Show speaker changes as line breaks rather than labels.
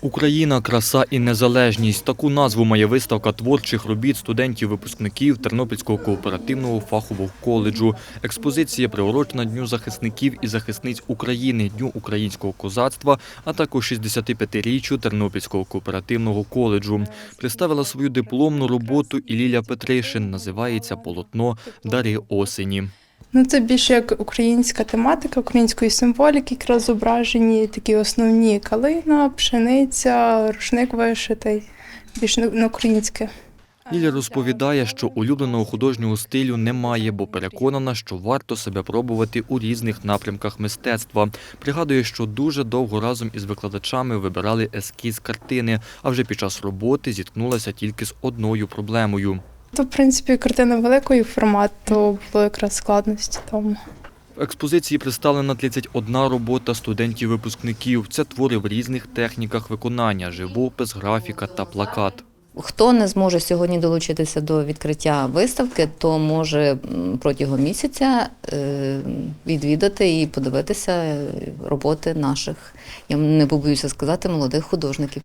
Україна, краса і незалежність. Таку назву має виставка творчих робіт студентів-випускників Тернопільського кооперативного фахового коледжу. Експозиція приурочена Дню захисників і захисниць України, Дню українського козацтва, а також 65-річчю Тернопільського кооперативного коледжу. Представила свою дипломну роботу і Ліля Петришин. Називається Полотно Дари осені.
Ну, це більше як українська тематика, української символіки, якраз зображені такі основні калина, пшениця, рушник вишитий, більш на українське.
Ліля розповідає, що улюбленого художнього стилю немає, бо переконана, що варто себе пробувати у різних напрямках мистецтва. Пригадує, що дуже довго разом із викладачами вибирали ескіз картини, а вже під час роботи зіткнулася тільки з одною проблемою.
То, в принципі, картина великої формату, було якраз складності тому.
В експозиції представлена 31 робота студентів-випускників. Це твори в різних техніках виконання: живопис, графіка та плакат.
Хто не зможе сьогодні долучитися до відкриття виставки, то може протягом місяця е, відвідати і подивитися е, роботи наших, я не побоюся сказати, молодих художників.